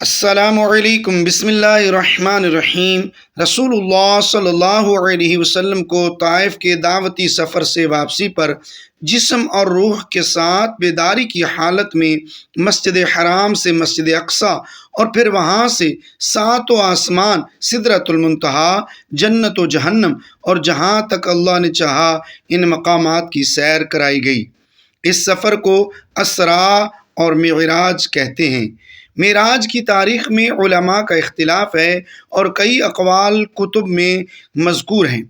السلام علیکم، بسم اللہ الرحمن الرحیم۔ رسول اللہ صلی اللہ علیہ وسلم کو طائف کے دعوتی سفر سے واپسی پر جسم اور روح کے ساتھ بیداری کی حالت میں مسجد حرام سے مسجد اقصا اور پھر وہاں سے سات و آسمان صدرت المنتہا، جنت و جہنم اور جہاں تک اللہ نے چاہا ان مقامات کی سیر کرائی گئی۔ اس سفر کو اسرا اور معراج کہتے ہیں۔ معراج کی تاریخ میں علماء کا اختلاف ہے اور کئی اقوال کتب میں مذکور ہیں۔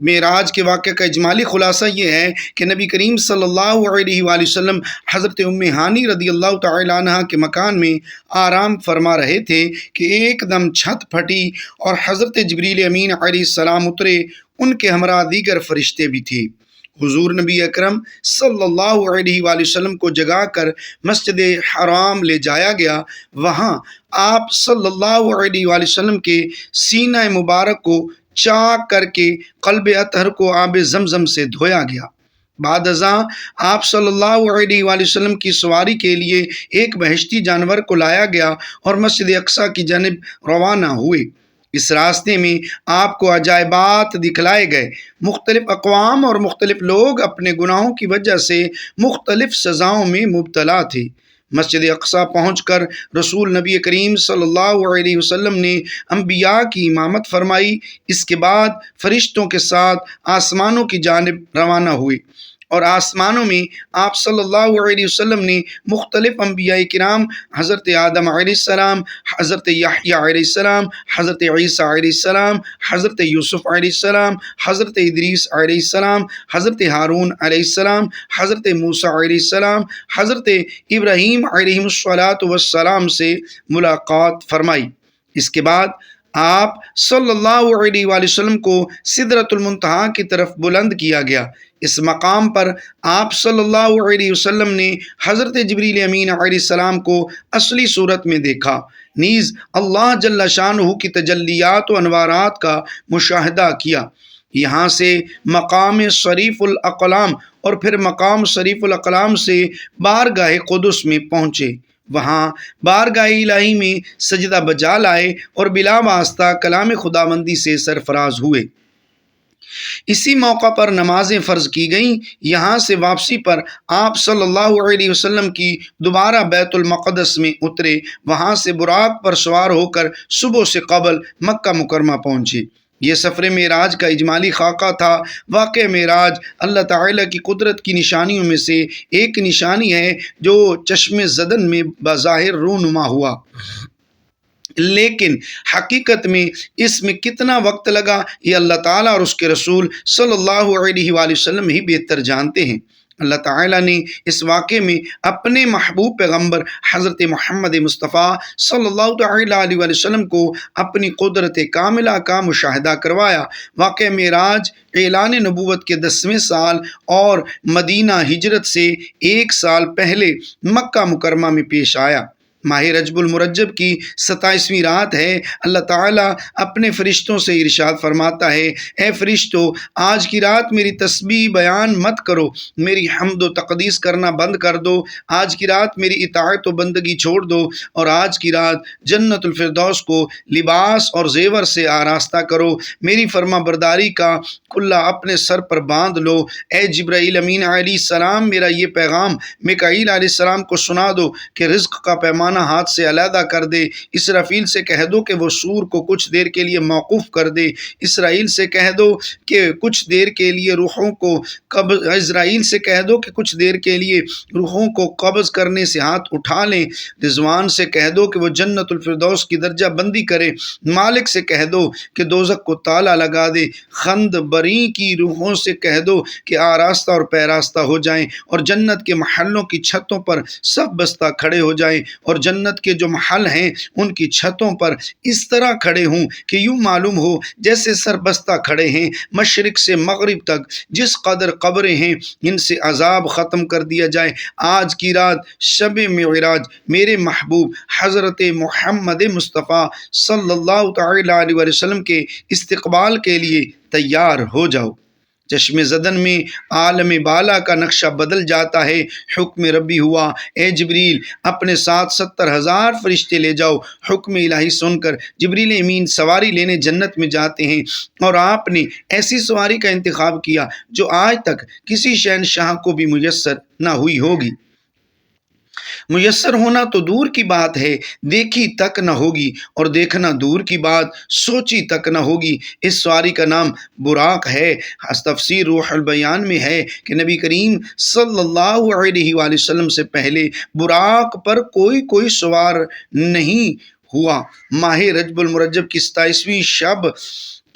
معراج کے واقعہ کا اجمالی خلاصہ یہ ہے کہ نبی کریم صلی اللہ علیہ وآلہ وسلم حضرت ام ہانی رضی اللہ تعالیٰ عنہ کے مکان میں آرام فرما رہے تھے کہ ایک دم چھت پھٹی اور حضرت جبریل امین علیہ السلام اترے، ان کے ہمراہ دیگر فرشتے بھی تھے۔ حضور نبی اکرم صلی اللہ علیہ وآلہ وسلم کو جگا کر مسجد حرام لے جایا گیا۔ وہاں آپ صلی اللہ علیہ وآلہ وسلم کے سینہ مبارک کو چاک کر کے قلب اطہر کو آب زمزم سے دھویا گیا۔ بعد ازاں آپ صلی اللہ علیہ وآلہ وسلم کی سواری کے لیے ایک بہشتی جانور کو لایا گیا اور مسجد اقصہ کی جانب روانہ ہوئے۔ اس راستے میں آپ کو عجائبات دکھلائے گئے۔ مختلف اقوام اور مختلف لوگ اپنے گناہوں کی وجہ سے مختلف سزاؤں میں مبتلا تھے۔ مسجد اقصا پہنچ کر رسول نبی کریم صلی اللہ علیہ وسلم نے انبیاء کی امامت فرمائی۔ اس کے بعد فرشتوں کے ساتھ آسمانوں کی جانب روانہ ہوئے۔ اور آسمانوں میں آپ صلی اللہ علیہ وسلم نے مختلف انبیاء کرام، حضرت آدم علیہ السلام، حضرت یحییٰ علیہ السلام، حضرت عیسیٰ علیہ السلام، حضرت یوسف علیہ السلام، حضرت ادریس علیہ السلام، حضرت ہارون علیہ السلام، حضرت موسیٰ علیہ السلام، حضرت ابراہیم علیہ والسلام سے ملاقات فرمائی۔ اس کے بعد آپ صلی اللہ علیہ وآلہ وسلم کو صدرت المنتہا کی طرف بلند کیا گیا۔ اس مقام پر آپ صلی اللہ علیہ وسلم نے حضرت جبریل امین علیہ السلام کو اصلی صورت میں دیکھا۔ نیز اللہ جل شانہ کی تجلیات و انوارات کا مشاہدہ کیا۔ یہاں سے مقام شریف الاقلام اور پھر مقام شریف الاقلام سے بارگاہ قدس میں پہنچے۔ وہاں بارگاہ الہی میں سجدہ بجا لائے اور بلا واسطہ کلام خدا مندی سے سرفراز ہوئے۔ اسی موقع پر نمازیں فرض کی گئیں، یہاں سے واپسی پر آپ صلی اللہ علیہ وسلم کی دوبارہ بیت المقدس میں اترے، وہاں سے براق پر سوار ہو کر صبح سے قبل مکہ مکرمہ پہنچے۔ یہ سفر معراج کا اجمالی خاکہ تھا۔ واقع معراج اللہ تعالیٰ کی قدرت کی نشانیوں میں سے ایک نشانی ہے جو چشم زدن میں بظاہر رونما ہوا۔ لیکن حقیقت میں اس میں کتنا وقت لگا یہ اللہ تعالیٰ اور اس کے رسول صلی اللہ علیہ وآلہ وسلم ہی بہتر جانتے ہیں۔ اللہ تعالیٰ نے اس واقعے میں اپنے محبوب پیغمبر حضرت محمد مصطفیٰ صلی اللہ تعالیٰ علیہ وسلم کو اپنی قدرت کاملہ کا مشاہدہ کروایا۔ واقع معراج اعلان نبوت کے دسویں سال اور مدینہ ہجرت سے ایک سال پہلے مکہ مکرمہ میں پیش آیا۔ ماہ رجب المرجب کی ستائیسویں رات ہے۔ اللہ تعالیٰ اپنے فرشتوں سے ارشاد فرماتا ہے، اے فرشتو، آج کی رات میری تسبیح بیان مت کرو، میری حمد و تقدیس کرنا بند کر دو۔ آج کی رات میری اطاعت و بندگی چھوڑ دو۔ اور آج کی رات جنت الفردوس کو لباس اور زیور سے آراستہ کرو۔ میری فرما برداری کا کلّہ اپنے سر پر باندھ لو۔ اے جبرائیل امین علیہ السلام، میرا یہ پیغام مکعیل علیہ السلام کو سنا دو کہ رزق کا پیمانہ ہاتھ سے علیحدہ کر دے۔ اسرافیل سے کہہ دو کہ وہ سور کو کچھ دیر کے لیے موقف کر دے۔ اسرائیل سے کہہ دو کہ کچھ دیر کے لیے روحوں کو قبض اسرائیل سے کہہ دو کہ کچھ دیر کے لیے روحوں کو قبض کرنے سے ہاتھ اٹھا لیں۔ رضوان سے کہہ دو کہ وہ جنت الفردوس کی درجہ بندی کرے۔ مالک سے کہہ دو کہ دوزک کو تالا لگا دے۔ خند بری کی روحوں سے کہہ دو کہ آراستہ اور پیراستہ ہو جائیں اور جنت کے محلوں کی چھتوں پر سب بستہ کھڑے ہو جائیں اور جنت کے جو محل ہیں، ان کی چھتوں پر اس طرح کھڑے ہوں کہ یوں معلوم ہو جیسے سربستہ کھڑے ہیں مشرق سے مغرب تک، جس قدر قبریں ہیں، ان سے عذاب ختم کر دیا جائے۔ آج کی رات شب معراج، میرے محبوب حضرت محمد مصطفیٰ صلی اللہ تعالیٰ علیہ وسلم کے استقبال کے لیے تیار ہو جاؤ۔ چشم زدن میں عالم بالا کا نقشہ بدل جاتا ہے۔ حکم ربی ہوا۔ اے جبریل، اپنے ساتھ ستر ہزار فرشتے لے جاؤ۔ حکم الہی سن کر جبریل امین سواری لینے جنت میں جاتے ہیں۔ اور آپ نے ایسی سواری کا انتخاب کیا جو آج تک کسی شہنشاہ کو بھی میسر نہ ہوئی ہوگی۔ میسر ہونا تو دور کی بات ہے، دیکھی تک نہ ہوگی، اور دیکھنا دور کی بات، سوچی تک نہ ہوگی۔ اس سواری کا نام براق ہے۔ تفسیر روح البیان میں ہے کہ نبی کریم صلی اللہ علیہ وآلہ وسلم سے پہلے براق پر کوئی کوئی سوار نہیں ہوا۔ ماہ رجب المرجب کی ستائیسویں شب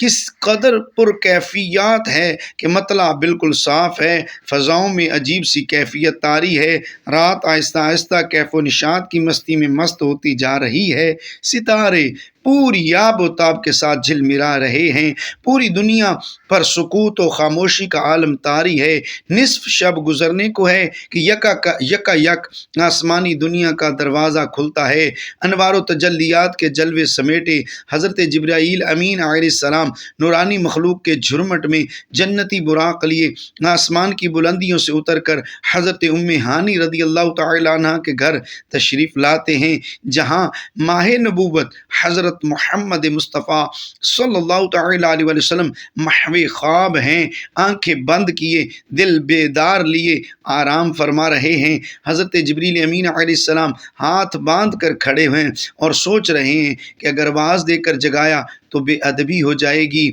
کس قدر پر کیفیات ہے کہ مطلع بالکل صاف ہے فضاؤں میں عجیب سی کیفیت تاری ہے، رات آہستہ آہستہ کیف و نشاد کی مستی میں مست ہوتی جا رہی ہے، ستارے پوری آب و تاب کے ساتھ جھل ملا رہے ہیں۔ پوری دنیا پر سکوت و خاموشی کا عالم تاری ہے۔ نصف شب گزرنے کو ہے کہ یکا یکا یک آسمانی دنیا کا دروازہ کھلتا ہے۔ انوار و تجلیات کے جلوے سمیٹے حضرت جبرائیل امین علیہ السلام نورانی مخلوق کے جھرمٹ میں جنتی براق لیے آسمان کی بلندیوں سے اتر کر حضرت ام ہانی رضی اللہ تعالیٰ عنہ کے گھر تشریف لاتے ہیں۔ جہاں ماہ نبوت حضرت حضرت محمد مصطفیٰ صلی اللہ تعالیٰ علیہ وسلم محو خواب ہیں، آنکھیں بند کیے، دل بیدار لیے، آرام فرما رہے ہیں۔ حضرت جبریل امین علیہ السلام ہاتھ باندھ کر کھڑے ہوئے اور سوچ رہے ہیں کہ اگر باز دے کر جگایا تو بے ادبی ہو جائے گی۔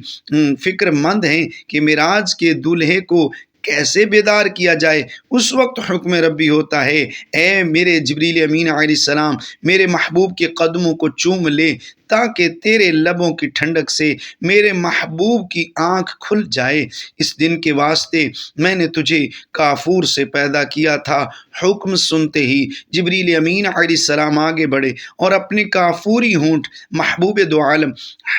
فکر مند ہیں کہ میراج کے دولہے کو کیسے بیدار کیا جائے؟ اس وقت حکم ربی ہوتا ہے، اے میرے جبریل امین علیہ السلام، میرے محبوب کے قدموں کو چوم لے تاکہ تیرے لبوں کی ٹھنڈک سے میرے محبوب کی آنکھ کھل جائے۔ اس دن کے واسطے میں نے تجھے کافور سے پیدا کیا تھا۔ حکم سنتے ہی جبریل امین علیہ السلام آگے بڑھے اور اپنی کافوری ہونٹ محبوب دو عالم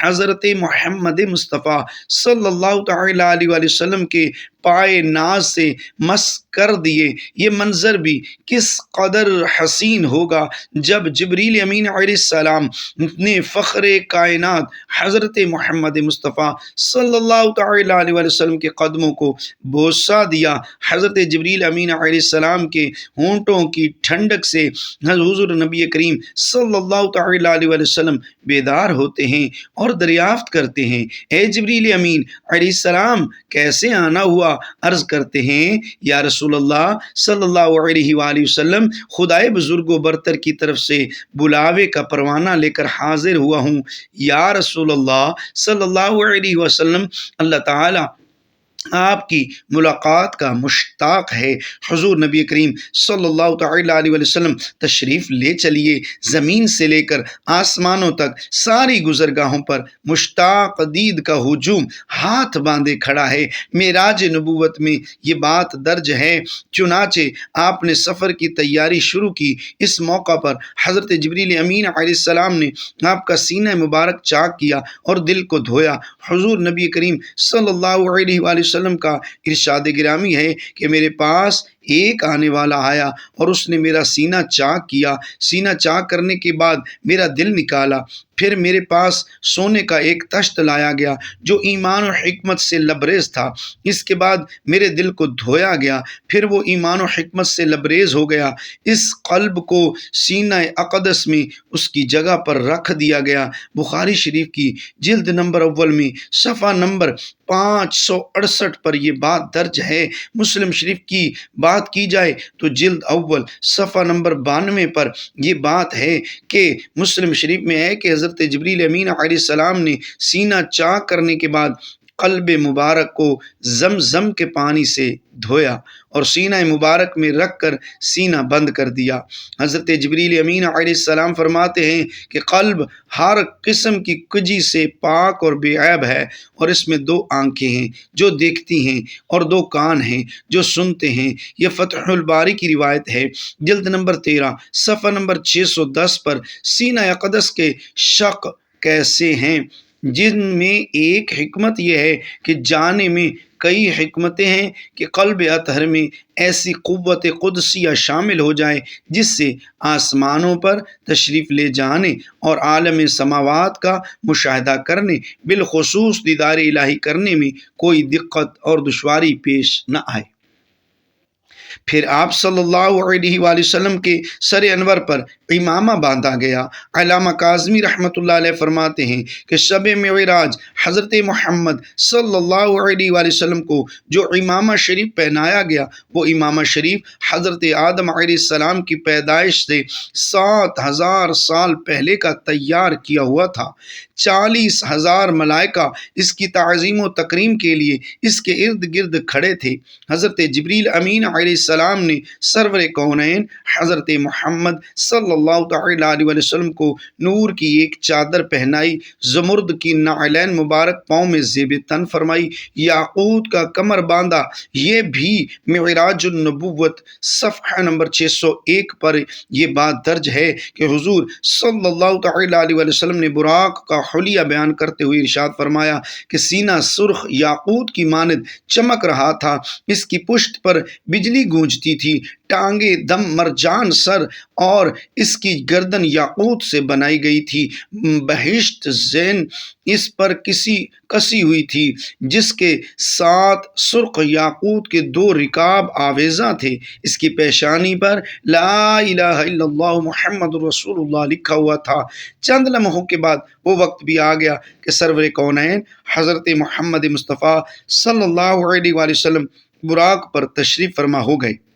حضرت محمد مصطفیٰ صلی اللہ تعالیٰ علیہ وسلم کے پائے ناز سے مس کر دیے۔ یہ منظر بھی کس قدر حسین ہوگا جب جبریل امین علیہ السلام نے فخر کائنات حضرت محمد مصطفیٰ صلی اللہ تعالیٰ علیہ وسلم کے قدموں کو بوسہ دیا۔ حضرت جبریل امین علیہ السلام کے ہونٹوں کی ٹھنڈک سے حضور نبی کریم صلی اللہ تعالیٰ علیہ وسلم بیدار ہوتے ہیں اور دریافت کرتے ہیں۔ اے جبریل امین علیہ السلام، کیسے آنا ہوا؟ عرض کرتے ہیں، یا رسول اللہ صلی اللہ علیہ وآلہ وسلم خدائے بزرگ و برتر کی طرف سے بلاوے کا پروانہ لے کر حاضر ہوا ہوں۔ یا رسول اللہ صلی اللہ علیہ وسلم اللہ تعالیٰ آپ کی ملاقات کا مشتاق ہے۔ حضور نبی کریم صلی اللہ تعالیٰ علیہ وسلم تشریف لے چلیے، زمین سے لے کر آسمانوں تک ساری گزرگاہوں پر مشتاق دید کا ہجوم ہاتھ باندھے کھڑا ہے۔ میراج نبوت میں یہ بات درج ہے۔ چنانچہ آپ نے سفر کی تیاری شروع کی۔ اس موقع پر حضرت جبریل امین علیہ السلام نے آپ کا سینہ مبارک چاک کیا اور دل کو دھویا۔ حضور نبی کریم صلی اللہ علیہ وآلہ وسلم کا ارشاد گرامی ہے کہ میرے پاس ایک آنے والا آیا اور اس نے میرا سینہ چاک کیا۔ سینہ چاک کرنے کے بعد میرا دل نکالا۔ پھر میرے پاس سونے کا ایک تشت لایا گیا جو ایمان و حکمت سے لبریز تھا۔ اس کے بعد میرے دل کو دھویا گیا۔ پھر وہ ایمان و حکمت سے لبریز ہو گیا۔ اس قلب کو سینہ اقدس میں اس کی جگہ پر رکھ دیا گیا۔ بخاری شریف کی جلد نمبر اول میں صفحہ نمبر پانچ سو اڑسٹھ پر یہ بات درج ہے۔ مسلم شریف کی بات کی جائے تو جلد اول صفحہ نمبر بانوے پر یہ بات ہے کہ مسلم شریف میں ہے کہ حضرت جبریل امین علیہ السلام نے سینہ چاک کرنے کے بعد قلب مبارک کو زم زم کے پانی سے دھویا اور سینہ مبارک میں رکھ کر سینہ بند کر دیا۔ حضرت جبریل امین علیہ السلام فرماتے ہیں کہ قلب ہر قسم کی کجی سے پاک اور بے عیب ہے اور اس میں دو آنکھیں ہیں، جو دیکھتی ہیں اور دو کان ہیں، جو سنتے ہیں۔ یہ فتح الباری کی روایت ہے۔ جلد نمبر تیرہ، صفحہ نمبر چھ سو دس پر سینہ اقدس کے شق کیسے ہیں؟ جن میں ایک حکمت یہ ہے کہ جانے میں کئی حکمتیں ہیں کہ قلب اطہر میں ایسی قوت قدسیہ شامل ہو جائے جس سے آسمانوں پر تشریف لے جانے اور عالم سماوات کا مشاہدہ کرنے، بالخصوص دیدار الہی کرنے میں کوئی دقت اور دشواری پیش نہ آئے۔ پھر آپ صلی اللہ علیہ وآلہ وسلم کے سر انور پر امامہ باندھا گیا۔ علامہ کاظمی رحمۃ اللہ علیہ فرماتے ہیں کہ شب معراج حضرت محمد صلی اللہ علیہ وآلہ وسلم کو جو امامہ شریف پہنایا گیا، وہ امامہ شریف حضرت آدم علیہ السلام کی پیدائش سے سات ہزار سال پہلے کا تیار کیا ہوا تھا۔ چالیس ہزار ملائکہ اس کی تعظیم و تکریم کے لیے اس کے ارد گرد کھڑے تھے۔ حضرت جبریل امین علیہ السلام نے سرور کونین حضرت محمد صلی اللہ تعالیٰ علیہ وسلم کو نور کی ایک چادر پہنائی، زمرد کی نعلین مبارک پاؤں میں زیب تن فرمائی، یاقوت کا کمر باندھا۔ یہ بھی معراج النبوت صفحہ نمبر 601 پر یہ بات درج ہے کہ حضور صلی اللہ تعالیٰ علیہ وسلم نے براق کا حلیہ بیان کرتے ہوئے ارشاد فرمایا کہ سینہ سرخ یاقوت کی ماند چمک رہا تھا۔ اس کی پشت پر بجلی گونجتی تھی۔ ٹانگے دم مرجان سر اور اس کی گردن یاقوت سے بنائی گئی تھی۔ بہشت زین اس پر کسی کسی ہوئی تھی، جس کے ساتھ سرخ یاقوت کے دو رکاب آویزاں تھے۔ اس کی پیشانی پر لا الہ الا اللہ محمد رسول اللہ لکھا ہوا تھا۔ چند لمحوں کے بعد وہ وقت بھی آ گیا کہ سرور کونین حضرت محمد مصطفیٰ صلی اللہ علیہ وآلہ وسلم براق پر تشریف فرما ہو گئے۔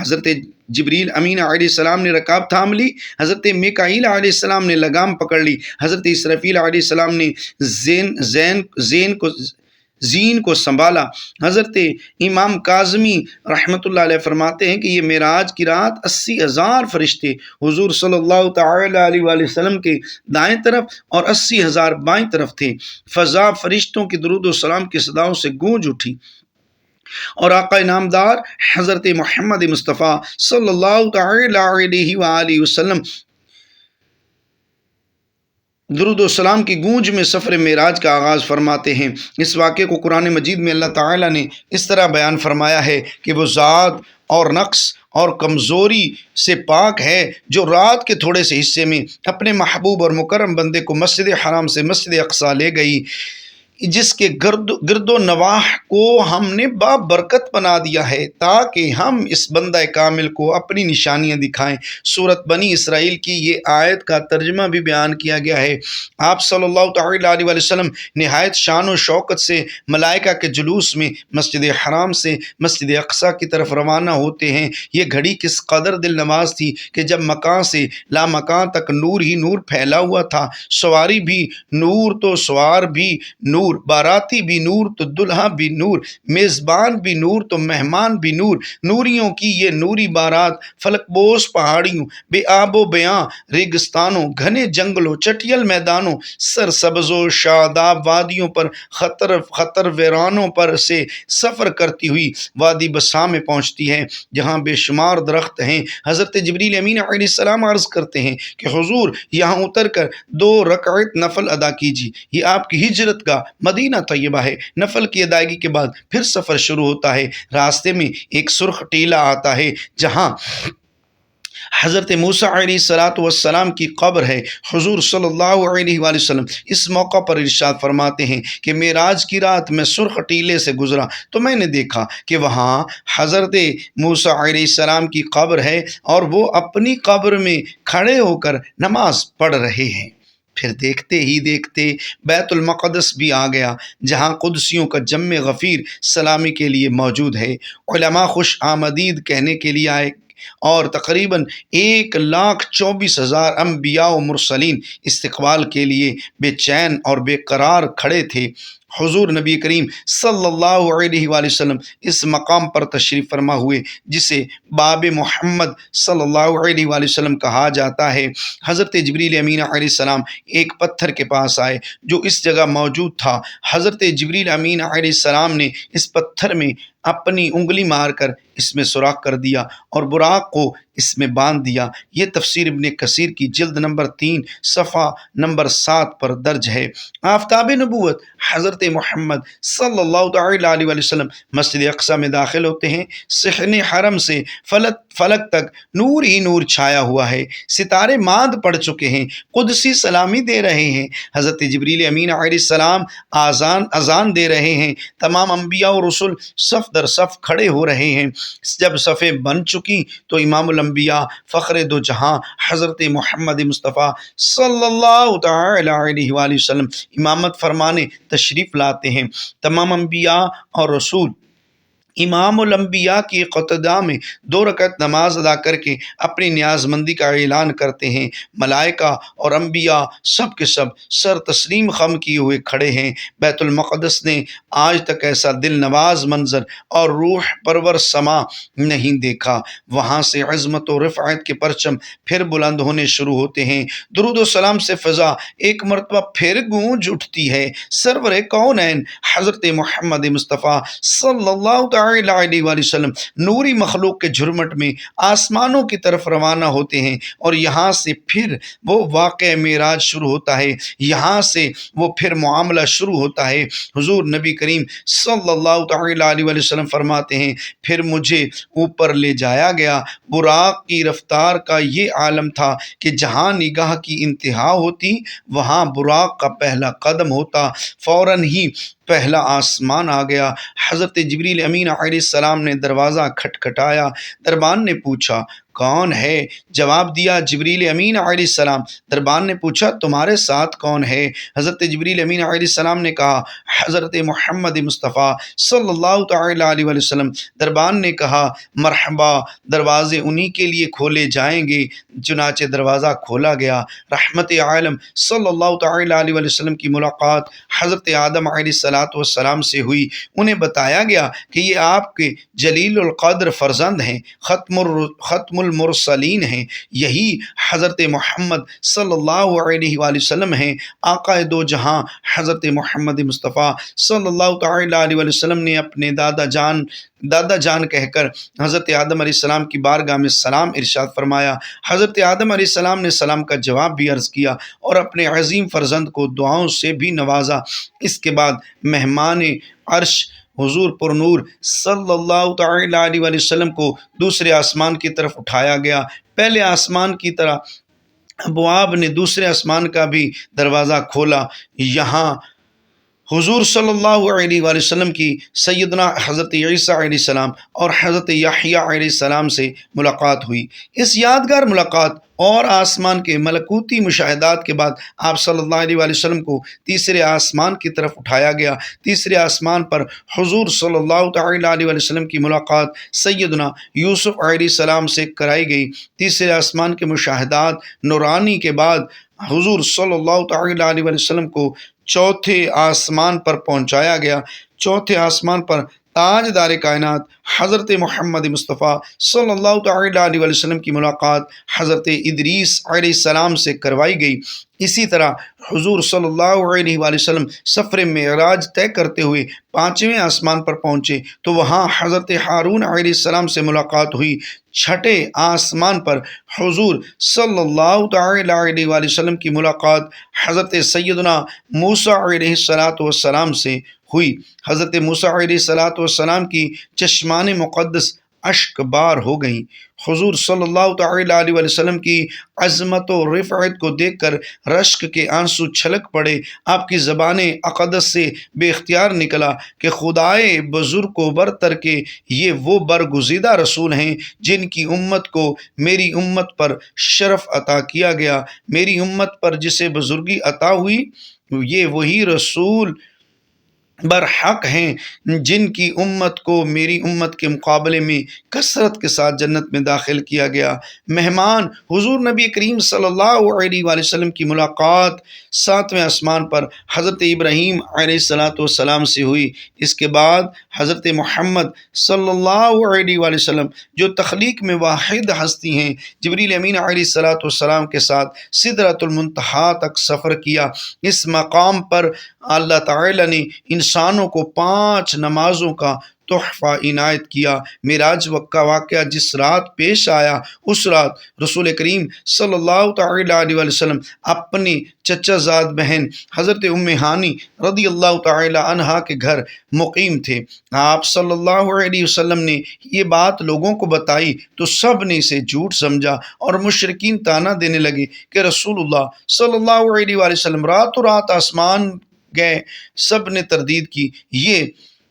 حضرت جبریل امین علیہ السلام نے رکاب تھام لی، حضرت میکائیل علیہ السلام نے لگام پکڑ لی، حضرت اسرفیل علیہ السلام نے زین زین زین کو زین کو سنبھالا۔ حضرت امام کاظمی رحمۃ اللہ علیہ فرماتے ہیں کہ یہ معراج کی رات اسی ہزار فرشتے، حضور صلی اللہ تعالی علیہ وآلہ وسلم کے دائیں طرف اور اسی ہزار بائیں طرف تھے۔ فضا فرشتوں کی درود و سلام کی صداؤں سے گونج اٹھی۔ اور آقا نامدار حضرت محمد مصطفیٰ صلی اللہ تعالی علیہ وآلہ وسلم درود و سلام کی گونج میں سفر معراج کا آغاز فرماتے ہیں۔ اس واقعے کو قرآن مجید میں اللہ تعالیٰ نے اس طرح بیان فرمایا ہے کہ وہ ذات اور نقص اور کمزوری سے پاک ہے جو رات کے تھوڑے سے حصے میں اپنے محبوب اور مکرم بندے کو مسجد حرام سے مسجد اقصا لے گئی۔ جس کے گرد گرد و نواح کو ہم نے با برکت بنا دیا ہے، تاکہ ہم اس بندہ کامل کو اپنی نشانیاں دکھائیں۔ صورت بنی اسرائیل کی یہ آیت کا ترجمہ بھی بیان کیا گیا ہے۔ آپ صلی اللہ تعالیٰ علیہ وسلم نہایت شان و شوقت سے ملائکہ کے جلوس میں مسجد حرام سے مسجد اقصہ کی طرف روانہ ہوتے ہیں۔ یہ گھڑی کس قدر دل نواز تھی کہ جب مکان سے لا مکان تک نور ہی نور پھیلا ہوا تھا۔ سواری بھی نور تو سوار بھی نور نور، باراتی بھی نور تو دلہا بھی نور، میزبان بھی نور تو مہمان بھی نور۔ نوریوں کی یہ نوری بارات فلک بوس پہاڑیوں، بے آب و بیاں، ریگستانوں، گھنے جنگلوں، چٹیل میدانوں سر سبز و شاداب وادیوں پر خطر خطر ویرانوں پر سے سفر کرتی ہوئی وادی بسا میں پہنچتی ہے جہاں بے شمار درخت ہیں۔ حضرت جبریل امین علیہ السلام عرض کرتے ہیں کہ حضور یہاں اتر کر دو رکعت نفل ادا کیجیے۔ یہ آپ کی ہجرت کا مدینہ طیبہ ہے۔ نفل کی ادائیگی کے بعد پھر سفر شروع ہوتا ہے۔ راستے میں ایک سرخ ٹیلا آتا ہے جہاں حضرت موسیٰ علیہ صلاۃ والسلام کی قبر ہے۔ حضور صلی اللہ علیہ وآلہ وسلم اس موقع پر ارشاد فرماتے ہیں کہ معراج کی رات میں سرخ ٹیلے سے گزرا تو میں نے دیکھا کہ وہاں حضرت موسیٰ علیہ السلام کی قبر ہے اور وہ اپنی قبر میں کھڑے ہو کر نماز پڑھ رہے ہیں۔ پھر دیکھتے ہی دیکھتے بیت المقدس بھی آ گیا، جہاں قدسیوں کا جم غفیر سلامی کے لیے موجود ہے۔ علماء خوش آمدید کہنے کے لیے آئے اور تقریباً ایک لاکھ چوبیس ہزار انبیاء و مرسلین استقبال کے لیے بے چین اور بے قرار کھڑے تھے۔ حضور نبی کریم صلی اللہ علیہ وآلہ وسلم اس مقام پر تشریف فرما ہوئے، جسے باب محمد صلی اللہ علیہ وآلہ وسلم کہا جاتا ہے۔ حضرت جبریل امین علیہ السلام ایک پتھر کے پاس آئے، جو اس جگہ موجود تھا۔ حضرت جبریل امین علیہ السلام نے اس پتھر میں اپنی انگلی مار کر اس میں سوراخ کر دیا اور براق کو اس میں باندھ دیا۔ یہ تفسیر ابن کثیر کی جلد نمبر تین، صفحہ نمبر سات پر درج ہے۔ آفتاب نبوت، حضرت محمد صلی اللہ تعالی علیہ وسلم مسجد اقصہ میں داخل ہوتے ہیں۔ سخن حرم سے فلک فلک تک نور ہی نور چھایا ہوا ہے۔ ستارے ماند پڑ چکے ہیں، قدسی سلامی دے رہے ہیں۔ حضرت جبریل امین علیہ السلام آزان اذان دے رہے ہیں۔ تمام انبیاء و رسول صف در صف کھڑے ہو رہے ہیں۔ جب صفیں بن چکی تو امام الانبیاء، فخر دو جہاں، حضرت محمد مصطفیٰ صلی اللہ تعالی علیہ وآلہ وسلم امامت فرمانے تشریف لاتے ہیں۔ تمام انبیاء اور رسول امام الانبیاء کی قطدہ میں دو رکعت نماز ادا کر کے اپنی نیاز مندی کا اعلان کرتے ہیں۔ ملائکہ اور انبیاء سب کے سب سر تسلیم خم کیے ہوئے کھڑے ہیں۔ بیت المقدس نے آج تک ایسا دل نواز منظر اور روح پرور سما نہیں دیکھا۔ وہاں سے عظمت و رفعت کے پرچم پھر بلند ہونے شروع ہوتے ہیں۔ درود و سلام سے فضا ایک مرتبہ پھر گونج اٹھتی ہے۔ سرور کونین حضرت محمد مصطفیٰ صلی اللہ تعالی علیہ وآلہ وسلم نوری مخلوق کے جھرمٹ میں آسمانوں کی طرف روانہ ہوتے ہیں اور یہاں سے پھر وہ واقع معراج شروع ہوتا ہے، یہاں سے وہ پھر معاملہ شروع ہوتا ہے۔ حضور نبی کریم صلی اللہ تعالی علیہ وآلہ وسلم فرماتے ہیں، پھر مجھے اوپر لے جایا گیا۔ براق کی رفتار کا یہ عالم تھا کہ جہاں نگاہ کی انتہا ہوتی، وہاں براق کا پہلا قدم ہوتا۔ فوراً ہی پہلا آسمان آ گیا۔ حضرت جبریل امین علیہ السلام نے دروازہ کھٹکھٹایا، دربان نے پوچھا کون ہے؟ جواب دیا جبریل امین علیہ السلام۔ دربان نے پوچھا، تمہارے ساتھ کون ہے؟ حضرت جبریل امین علیہ السلام نے کہا، حضرت محمد مصطفیٰ صلی اللہ تعالی علیہ وسلم۔ دربان نے کہا، مرحبا، دروازے انہی کے لیے کھولے جائیں گے، چنانچہ دروازہ کھولا گیا۔ رحمت عالم صلی اللہ تعالی علیہ وسلم کی ملاقات حضرت آدم علیہ السلاۃ والسلام سے ہوئی۔ انہیں بتایا گیا کہ یہ آپ کے جلیل القدر فرزند ہیں۔ ختم ختم المرسلین ہیں، یہی حضرت محمد صلی اللہ علیہ وآلہ وسلم ہیں۔ آقا دو جہاں حضرت محمد مصطفیٰ صلی اللہ تعالی علیہ وآلہ وسلم نے اپنے دادا جان دادا جان کہہ کر حضرت آدم علیہ السلام کی بارگاہ میں سلام ارشاد فرمایا۔ حضرت آدم علیہ السلام نے سلام کا جواب بھی عرض کیا اور اپنے عظیم فرزند کو دعاؤں سے بھی نوازا۔ اس کے بعد مہمان عرش حضور پر نور صلی اللہ تعالی علیہ وسلم کو دوسرے آسمان کی طرف اٹھایا گیا۔ پہلے آسمان کی طرح ابواب نے دوسرے آسمان کا بھی دروازہ کھولا۔ یہاں حضور صلی اللہ علیہ وآلہ وسلم کی سیدنا حضرت عیسیٰ علیہ السلام اور حضرت یحییٰ علیہ السلام سے ملاقات ہوئی۔ اس یادگار ملاقات اور آسمان کے ملکوتی مشاہدات کے بعد آپ صلی اللہ علیہ وآلہ وسلم کو تیسرے آسمان کی طرف اٹھایا گیا۔ تیسرے آسمان پر حضور صلی اللہ تعالی علیہ وسلم کی ملاقات سیدنا یوسف علیہ السلام سے کرائی گئی۔ تیسرے آسمان کے مشاہدات نورانی کے بعد حضور صلی اللہ تعالی علیہ وسلم کو چوتھے آسمان پر پہنچایا گیا۔ چوتھے آسمان پر تاج دار کائنات حضرت محمد مصطفیٰ صلی اللہ تعالی علیہ وسلم کی ملاقات حضرت ادریس علیہ السلام سے کروائی گئی۔ اسی طرح حضور صلی اللہ علیہ وآلہ وسلم سفر معراج طے کرتے ہوئے پانچویں آسمان پر پہنچے تو وہاں حضرت ہارون علیہ السلام سے ملاقات ہوئی۔ چھٹے آسمان پر حضور صلی اللہ تعالی علیہ وآلہ وسلم کی ملاقات حضرت سیدنا موسیٰ علیہ السلاۃ والسلام سے ہوئی۔ حضرت موسیٰ علیہ السلاۃ والسلام کی چشمان مقدس اشک بار ہو گئیں۔ حضور صلی اللہ تعالی علیہ وسلم کی عظمت و رفعت کو دیکھ کر رشک کے آنسو چھلک پڑے۔ آپ کی زبان اقدس سے بے اختیار نکلا کہ خدائے بزرگ کو برتر کے یہ وہ برگزیدہ رسول ہیں جن کی امت کو میری امت پر شرف عطا کیا گیا۔ میری امت پر جسے بزرگی عطا ہوئی، یہ وہی رسول برحق ہیں جن کی امت کو میری امت کے مقابلے میں کثرت کے ساتھ جنت میں داخل کیا گیا۔ مہمان، حضور نبی کریم صلی اللہ علیہ وآلہ وسلم کی ملاقات ساتویں آسمان پر حضرت ابراہیم علیہ السلاۃ والسلام سے ہوئی۔ اس کے بعد حضرت محمد صلی اللہ علیہ وآلہ وسلم جو تخلیق میں واحد ہستی ہیں، جبریل امین علیہ السلاۃ والسلام کے ساتھ صدرت المنتہا تک سفر کیا۔ اس مقام پر اللہ تعالی نے ان انسانوں کو پانچ نمازوں کا تحفہ عنایت کیا۔ معراج کا واقعہ جس رات پیش آیا، اس رات رسول کریم صلی اللہ تعالی علیہ وسلم اپنی چچا زاد بہن حضرت ام ہانی رضی اللہ تعالی عنہ کے گھر مقیم تھے۔ آپ صلی اللہ علیہ وسلم نے یہ بات لوگوں کو بتائی تو سب نے اسے جھوٹ سمجھا اور مشرقین تانا دینے لگے کہ رسول اللہ صلی اللہ علیہ وسلم رات و رات آسمان گئے سب نے تردید کی۔ یہ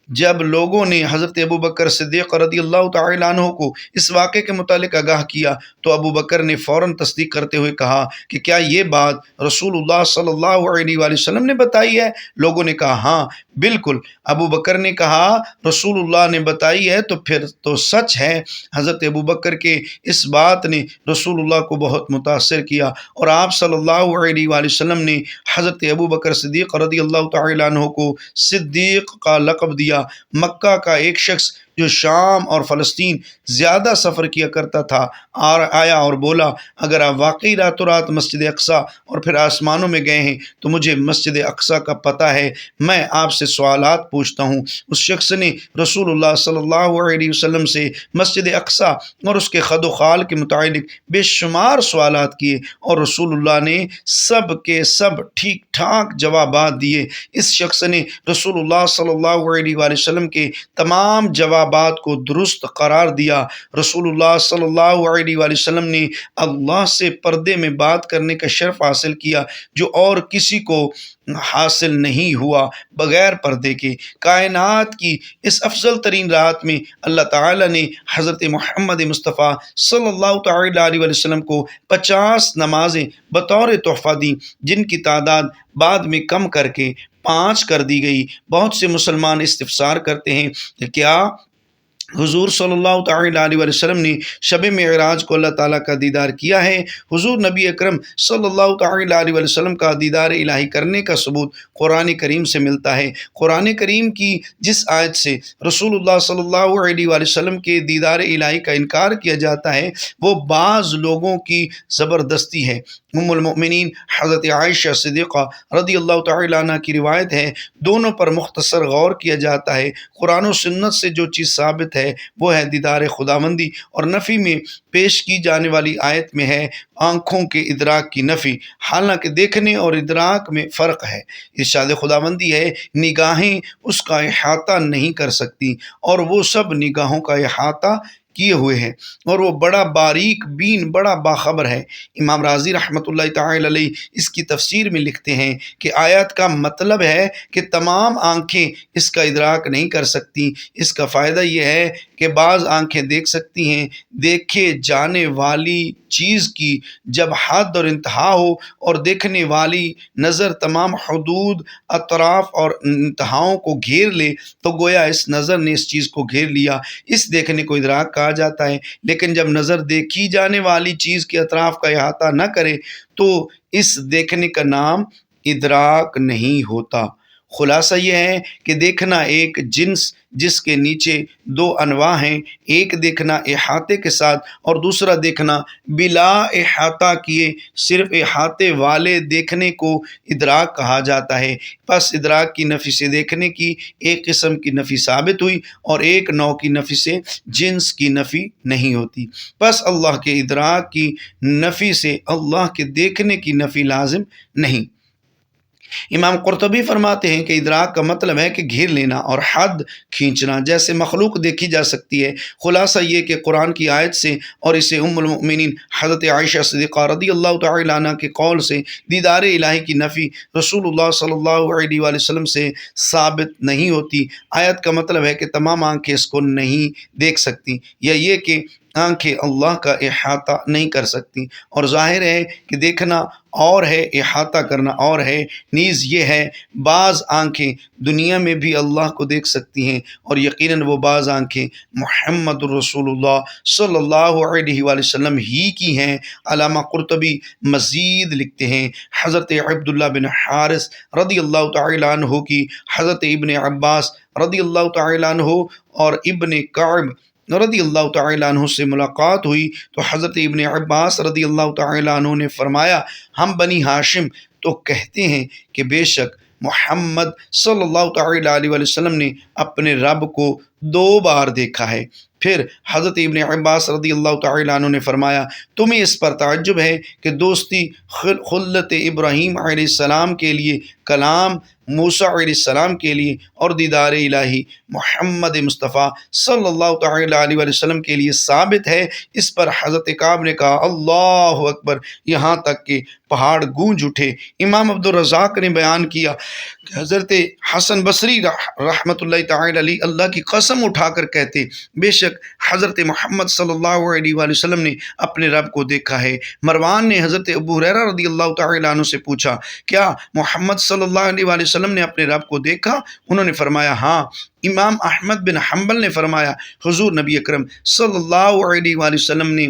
جب لوگوں نے حضرت ابو بکر صدیق رضی اللہ تعالیٰ عنہ کو اس واقعے کے متعلق آگاہ کیا، تو ابو بکر نے فوراً تصدیق کرتے ہوئے کہا کہ کیا یہ بات رسول اللہ صلی اللہ علیہ وآلہ وسلم نے بتائی ہے؟ لوگوں نے کہا ہاں بالکل۔ ابو بکر نے کہا، رسول اللہ نے بتائی ہے تو پھر تو سچ ہے۔ حضرت ابو بکر کے اس بات نے رسول اللہ کو بہت متاثر کیا اور آپ صلی اللہ علیہ وآلہ وسلم نے حضرت ابو بکر صدیق رضی اللہ تعالیٰ عنہ کو صدیق کا لقب دیا۔ مکہ کا ایک شخص جو شام اور فلسطین زیادہ سفر کیا کرتا تھا اور آیا اور بولا، اگر آپ واقعی رات و رات مسجد اقسا اور پھر آسمانوں میں گئے ہیں، تو مجھے مسجد اقسا کا پتہ ہے، میں آپ سے سوالات پوچھتا ہوں۔ اس شخص نے رسول اللہ صلی اللہ علیہ وسلم سے مسجد اقسا اور اس کے خد و خال کے متعلق بے شمار سوالات کیے اور رسول اللہ نے سب کے سب ٹھیک ٹھاک جوابات دیے۔ اس شخص نے رسول اللہ صلی اللہ علیہ وسلم کے تمام جواب جوابات کو درست قرار دیا۔ رسول اللہ صلی اللہ علیہ وآلہ وسلم نے اللہ سے پردے میں بات کرنے کا شرف حاصل کیا جو اور کسی کو حاصل نہیں ہوا بغیر پردے کے۔ کائنات کی اس افضل ترین رات میں اللہ تعالیٰ نے حضرت محمد مصطفیٰ صلی اللہ تعالیٰ علیہ وسلم کو پچاس نمازیں بطور تحفہ دیں، جن کی تعداد بعد میں کم کر کے پانچ کر دی گئی۔ بہت سے مسلمان استفسار کرتے ہیں کہ کیا حضور صلی اللہ تعالیٰ علیہ وسلم نے شب معراج کو اللہ تعالیٰ کا دیدار کیا ہے۔ حضور نبی اکرم صلی اللہ تعالیٰ علیہ وسلم کا دیدار الہی کرنے کا ثبوت قرآن کریم سے ملتا ہے۔ قرآن کریم کی جس آیت سے رسول اللہ صلی اللہ علیہ وسلم کے دیدار الہی کا انکار کیا جاتا ہے، وہ بعض لوگوں کی زبردستی ہے۔ ام المؤمنین حضرت عائشہ صدیقہ رضی اللہ تعالیٰ عنہ کی روایت ہے، دونوں پر مختصر غور کیا جاتا ہے۔ قرآن و سنت سے جو چیز ثابت ہے وہ ہے دیدار خداوندی اور نفی میں پیش کی جانے والی آیت میں ہے، آنکھوں کے ادراک کی نفی۔ حالانکہ دیکھنے اور ادراک میں فرق ہے۔ ارشاد خداوندی ہے، نگاہیں اس کا احاطہ نہیں کر سکتی اور وہ سب نگاہوں کا احاطہ کیے ہوئے ہیں اور وہ بڑا باریک بین، بڑا باخبر ہے۔ امام راضی رحمۃ اللہ تعالی علیہ اس کی تفسیر میں لکھتے ہیں کہ آیت کا مطلب ہے کہ تمام آنکھیں اس کا ادراک نہیں کر سکتی۔ اس کا فائدہ یہ ہے کہ بعض آنکھیں دیکھ سکتی ہیں، دیکھے جانے والی چیز کی جب حد اور انتہا ہو اور دیکھنے والی نظر تمام حدود، اطراف اور انتہاؤں کو گھیر لے، تو گویا اس نظر نے اس چیز کو گھیر لیا۔ اس دیکھنے کو ادراک کہا جاتا ہے۔ لیکن جب نظر دیکھی جانے والی چیز کے اطراف کا احاطہ نہ کرے، تو اس دیکھنے کا نام ادراک نہیں ہوتا۔ خلاصہ یہ ہے کہ دیکھنا ایک جنس جس کے نیچے دو انواع ہیں، ایک دیکھنا احاطے کے ساتھ اور دوسرا دیکھنا بلا احاطہ کیے، صرف احاطے والے دیکھنے کو ادراک کہا جاتا ہے۔ پس ادراک کی نفی سے دیکھنے کی ایک قسم کی نفی ثابت ہوئی اور ایک نو کی نفی سے جنس کی نفی نہیں ہوتی۔ پس اللہ کے ادراک کی نفی سے اللہ کے دیکھنے کی نفی لازم نہیں۔ امام قرطبی فرماتے ہیں کہ ادراک کا مطلب ہے کہ گھیر لینا اور حد کھینچنا، جیسے مخلوق دیکھی جا سکتی ہے۔ خلاصہ یہ کہ قرآن کی آیت سے اور اسے ام المؤمنین حضرت عائشہ صدیقہ رضی اللہ تعالی عنہ کے قول سے، دیدار الہی کی نفی رسول اللہ صلی اللہ علیہ وآلہ وسلم سے ثابت نہیں ہوتی۔ آیت کا مطلب ہے کہ تمام آنکھیں اس کو نہیں دیکھ سکتی۔ یا یہ کہ آنکھیں اللہ کا احاطہ نہیں کر سکتی۔ اور ظاہر ہے کہ دیکھنا اور ہے، احاطہ کرنا اور ہے۔ نیز یہ ہے، بعض آنکھیں دنیا میں بھی اللہ کو دیکھ سکتی ہیں۔ اور یقیناً وہ بعض آنکھیں محمد الرسول اللہ صلی اللہ علیہ وآلہ وسلم ہی کی ہیں۔ علامہ قرطبی مزید لکھتے ہیں۔ حضرت عبداللہ بن حارث رضی اللہ تعالیٰ عنہ کی حضرت ابن عباس رضی اللہ تعالیٰ عنہ اور ابن قعب رضی اللہ تعالیٰ عنہ سے ملاقات ہوئی تو حضرت ابن عباس رضی اللہ تعالیٰ عنہ نے فرمایا، ہم بنی ہاشم تو کہتے ہیں کہ بے شک محمد صلی اللہ تعالیٰ علیہ وسلم نے اپنے رب کو دو بار دیکھا ہے۔ پھر حضرت ابن عباس رضی اللہ تعالیٰ عنہ نے فرمایا، تمہیں اس پر تعجب ہے کہ دوستی خل- خلت ابراہیم علیہ السلام کے لیے کلام موسیٰ علیہ السلام کے لیے اور دیدار الہی محمد مصطفیٰ صلی اللہ تعالیٰ علیہ وآلہ وسلم کے لیے ثابت ہے۔ اس پر حضرت کعب نے کہا، اللہ اکبر، یہاں تک کہ پہاڑ گونج اٹھے۔ امام عبد الرزاق نے بیان کیا کہ حضرت حسن بصری رحمۃ اللہ تعالی علیہ اللہ کی قسم اٹھا کر کہتے، بے شک حضرت محمد صلی اللہ علیہ وآلہ وسلم نے اپنے رب کو دیکھا ہے۔ مروان نے حضرت ابو حریرہ رضی اللہ تعالیٰ عنہ سے پوچھا، کیا محمد صلی اللہ علیہ وآلہ وسلم نے اپنے رب کو دیکھا، انہوں نے فرمایا ہاں امام احمد بن حنبل نے فرمایا، حضور نبی اکرم صلی اللہ علیہ وآلہ وسلم نے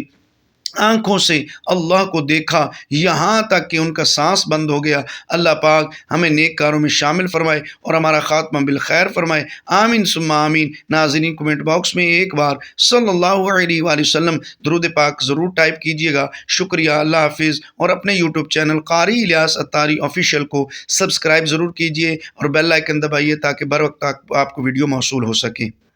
آنکھوں سے اللہ کو دیکھا، یہاں تک کہ ان کا سانس بند ہو گیا۔ اللہ پاک ہمیں نیک کاروں میں شامل فرمائے اور ہمارا خاتمہ بالخیر فرمائے۔ آمین، ثم آمین۔ ناظرین، کمنٹ باکس میں ایک بار صلی اللہ علیہ وآلہ وسلم درود پاک ضرور ٹائپ کیجیے گا۔ شکریہ، اللہ حافظ۔ اور اپنے YouTube channel Qari Ilyas Attari official کو سبسکرائب ضرور کیجیے اور بیل آئکن دبائیے تاکہ بر وقت آپ کو ویڈیو موصول ہو سکے۔